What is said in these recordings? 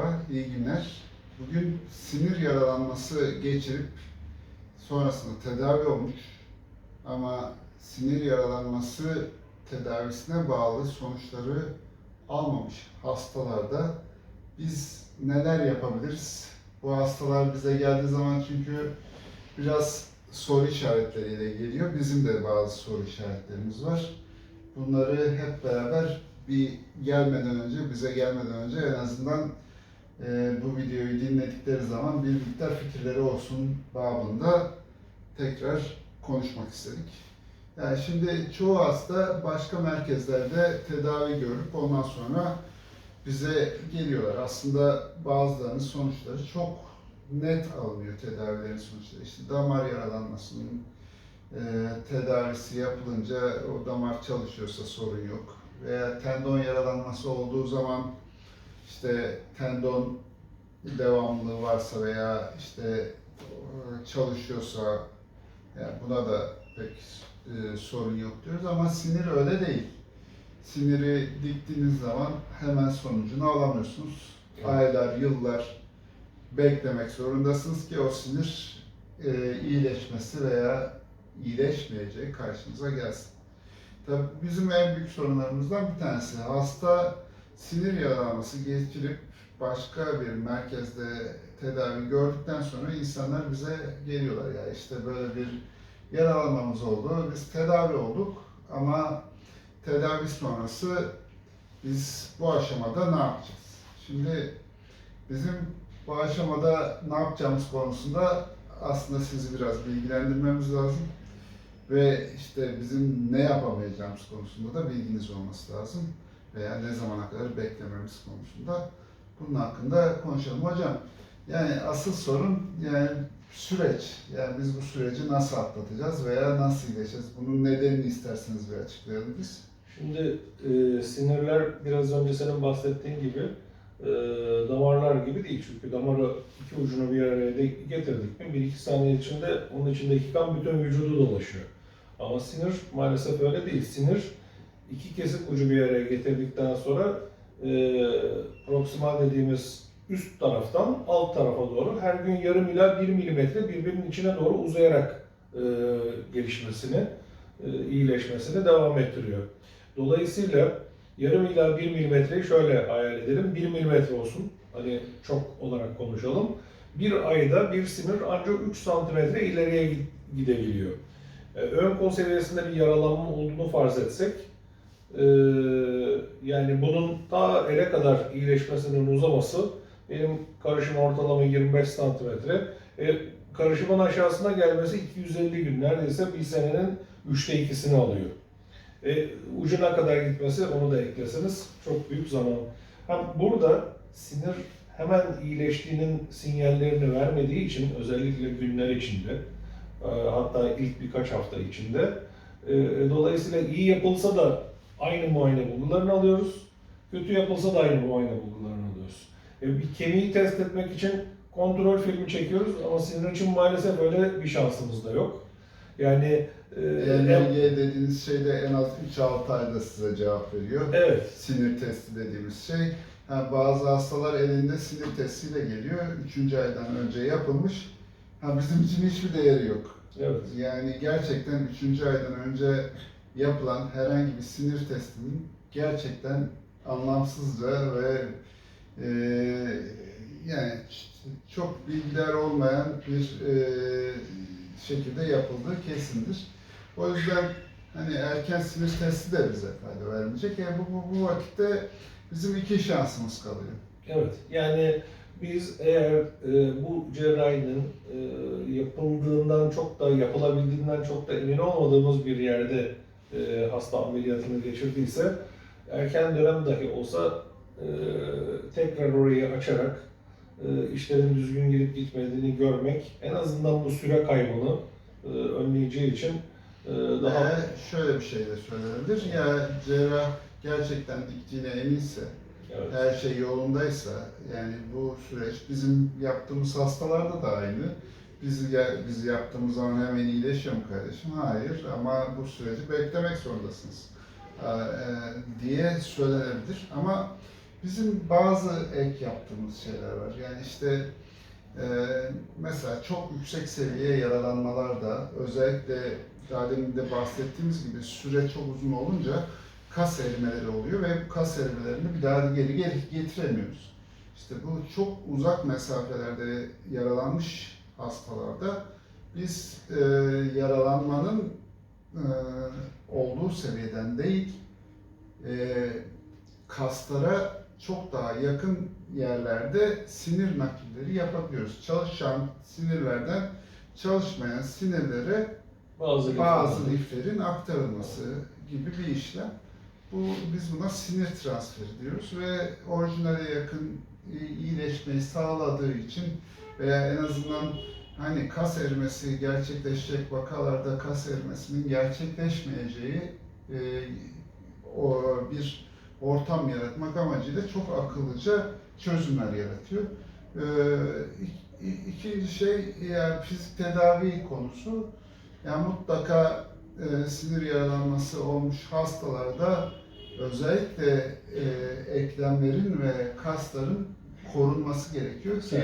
Merhaba, iyi günler. Bugün sinir yaralanması geçirip sonrasında tedavi olmuş ama sinir yaralanması tedavisine bağlı sonuçları almamış hastalarda biz neler yapabiliriz? Bu hastalar bize geldiği zaman çünkü biraz soru işaretleriyle geliyor. Bizim de bazı soru işaretlerimiz var. Bunları hep beraber bir gelmeden önce, bize gelmeden önce en azından e, bu videoyu dinledikleri zaman bir miktar fikirleri olsun babında tekrar konuşmak istedik. Yani şimdi çoğu hasta başka merkezlerde tedavi görüp ondan sonra bize geliyorlar. Aslında bazılarının sonuçları çok net alınıyor tedavilerin sonuçları. İşte damar yaralanmasının e, tedavisi yapılınca o damar çalışıyorsa sorun yok. Veya tendon yaralanması olduğu zaman işte tendon devamlılığı varsa veya işte e, çalışıyorsa yani buna da pek e, sorun yok diyoruz ama sinir öyle değil. Siniri diktiğiniz zaman hemen sonucunu alamıyorsunuz. Evet. Aylar, yıllar beklemek zorundasınız ki o sinir e, iyileşmesi veya iyileşmeyeceği karşınıza gelsin. Tabii bizim en büyük sorunlarımızdan bir tanesi hasta sinir yaralanması geçirip başka bir merkezde tedavi gördükten sonra insanlar bize geliyorlar ya işte böyle bir yaralanmamız oldu, biz tedavi olduk ama tedavi sonrası biz bu aşamada ne yapacağız? Şimdi bizim bu aşamada ne yapacağımız konusunda aslında sizi biraz bilgilendirmemiz lazım. Ve işte bizim ne yapamayacağımız konusunda da bilginiz olması lazım. Veya ne zamana kadar beklememiz konusunda bunun hakkında konuşalım. Hocam yani asıl sorun yani süreç. Yani biz bu süreci nasıl atlatacağız veya nasıl iyileşeceğiz? Bunun nedenini isterseniz bir açıklayalım biz. Şimdi e, sinirler biraz önce senin bahsettiğin gibi e, damarlar gibi değil. Çünkü damarı iki ucunu bir araya getirdik mi bir iki saniye içinde onun içindeki kan bütün vücudu dolaşıyor. Ama sinir maalesef öyle değil. Sinir iki kesik ucu bir araya getirdikten sonra e, proksimal dediğimiz üst taraftan alt tarafa doğru her gün yarım ila bir milimetre birbirinin içine doğru uzayarak e, gelişmesini, e, iyileşmesini devam ettiriyor. Dolayısıyla yarım ila 1 milimetreyi şöyle hayal edelim. 1 milimetre olsun. Hani çok olarak konuşalım. Bir ayda bir sinir ancak 3 santimetre ileriye gi- gidebiliyor. Ee, ön kol seviyesinde bir yaralanma olduğunu farz etsek, ee, yani bunun ta ele kadar iyileşmesinin uzaması benim karışım ortalama 25 santimetre. E, karışımın aşağısına gelmesi 250 gün, neredeyse bir senenin üçte ikisini alıyor. E, ucuna kadar gitmesi onu da ekleseniz çok büyük zaman. Hem burada sinir hemen iyileştiğinin sinyallerini vermediği için özellikle günler içinde e, hatta ilk birkaç hafta içinde e, dolayısıyla iyi yapılsa da aynı muayene bulgularını alıyoruz. Kötü yapılsa da aynı muayene bulgularını alıyoruz. E, bir kemiği test etmek için kontrol filmi çekiyoruz ama sinir için maalesef öyle bir şansımız da yok. Yani e, EMG dediğiniz şey de en az 3-6 ayda size cevap veriyor. evet Sinir testi dediğimiz şey. Ha, bazı hastalar elinde sinir testiyle geliyor. Üçüncü aydan önce yapılmış. Ha, bizim için hiçbir değeri yok. Evet. Yani gerçekten üçüncü aydan önce yapılan herhangi bir sinir testinin gerçekten anlamsızca ve e, yani çok bilgiler olmayan bir e, şekilde yapıldığı kesindir. O yüzden hani erken sinir testi de bize fayda vermeyecek. Yani bu, bu, bu vakitte bizim iki şansımız kalıyor. Evet. Yani biz eğer e, bu cerrahinin e, yapıldığından çok da yapılabildiğinden çok da emin olmadığımız bir yerde e, hasta ameliyatını geçirdiyse erken dönem dahi olsa e, tekrar orayı açarak e, işlerin düzgün gidip gitmediğini görmek en azından bu süre kaybını e, önleyeceği için e, daha Ve şöyle bir şey de söylenebilir. Ya cerrah gerçekten diktiğine eminse, evet. her şey yolundaysa yani bu süreç bizim yaptığımız hastalarda da aynı. Biz, biz yaptığımız zaman hemen iyileşiyor mu kardeşim? Hayır ama bu süreci beklemek zorundasınız Aa, e, diye söylenebilir. Ama Bizim bazı ek yaptığımız şeyler var. Yani işte e, mesela çok yüksek seviye yaralanmalar da özellikle daha demin de bahsettiğimiz gibi süre çok uzun olunca kas erimeleri oluyor ve bu kas erimelerini bir daha geri geri getiremiyoruz. İşte bu çok uzak mesafelerde yaralanmış hastalarda biz e, yaralanmanın e, olduğu seviyeden değil, e, kaslara çok daha yakın yerlerde sinir nakilleri yapabiliyoruz. Çalışan sinirlerden çalışmayan sinirlere Bazı bazı lifler- liflerin aktarılması gibi bir işlem. Bu biz buna sinir transferi diyoruz ve orijinale yakın iyileşmeyi sağladığı için veya en azından hani kas erimesi gerçekleşecek vakalarda kas erimesinin gerçekleşmeyeceği e, o bir ortam yaratmak amacıyla çok akıllıca çözümler yaratıyor. E, ik- i- ikinci şey yani fizik tedavi konusu. Yani mutlaka e, sinir yaralanması olmuş hastalarda özellikle e, eklemlerin ve kasların korunması gerekiyor ki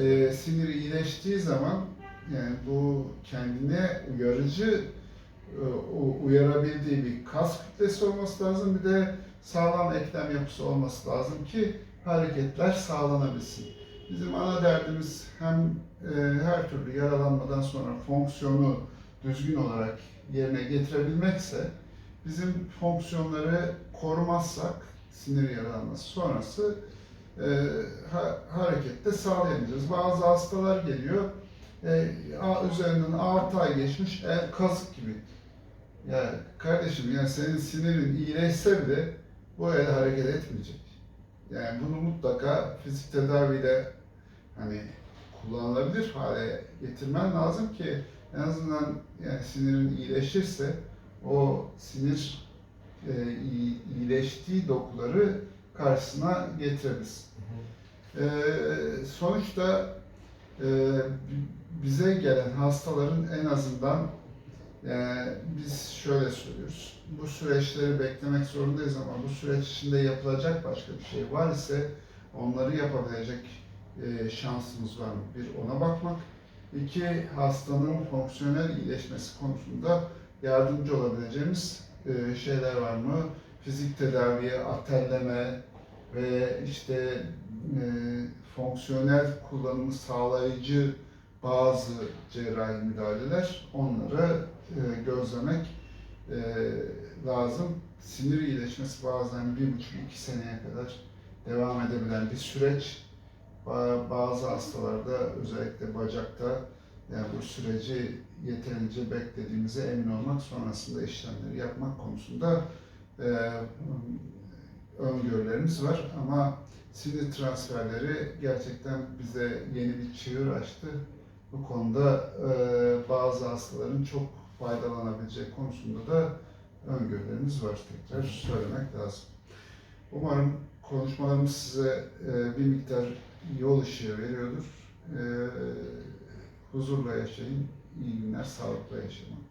e, sinir iyileştiği zaman yani bu kendine uyarıcı e, uyarabildiği bir kas kütlesi olması lazım bir de sağlam eklem yapısı olması lazım ki hareketler sağlanabilsin. Bizim ana derdimiz hem e, her türlü yaralanmadan sonra fonksiyonu düzgün olarak yerine getirebilmekse bizim fonksiyonları korumazsak sinir yaralanması sonrası e, ha- harekette sağlayamayacağız. Bazı hastalar geliyor, e, a- üzerinden 6 ay geçmiş, el kazık gibi. Ya kardeşim ya senin sinirin iyileşse bile bu el hareket etmeyecek. Yani bunu mutlaka fizik tedaviyle hani kullanılabilir hale getirmen lazım ki en azından yani sinirin iyileşirse o sinir e, iyi- iyileştiği dokuları karşısına getirebilirsin. Ee, sonuçta e, bi- bize gelen hastaların en azından e, biz şöyle söylüyoruz. Bu süreçleri beklemek zorundayız ama bu süreç içinde yapılacak başka bir şey var ise onları yapabilecek e, şansımız var mı? Bir ona bakmak. İki hastanın fonksiyonel iyileşmesi konusunda yardımcı olabileceğimiz e, şeyler var mı? Fizik tedaviye, atelleme, ve işte e, fonksiyonel kullanımı sağlayıcı bazı cerrahi müdahaleler onları e, gözlemek e, lazım. Sinir iyileşmesi bazen bir buçuk iki seneye kadar devam edebilen bir süreç. Ba- Bazı hastalarda özellikle bacakta yani bu süreci yeterince beklediğimize emin olmak sonrasında işlemleri yapmak konusunda e, öngörülerimiz var ama sinir transferleri gerçekten bize yeni bir çığır açtı. Bu konuda e, bazı hastaların çok faydalanabileceği konusunda da öngörülerimiz var tekrar söylemek lazım. Umarım konuşmalarımız size e, bir miktar yol ışığı veriyordur. E, huzurla yaşayın, iyi günler, sağlıkla yaşamak.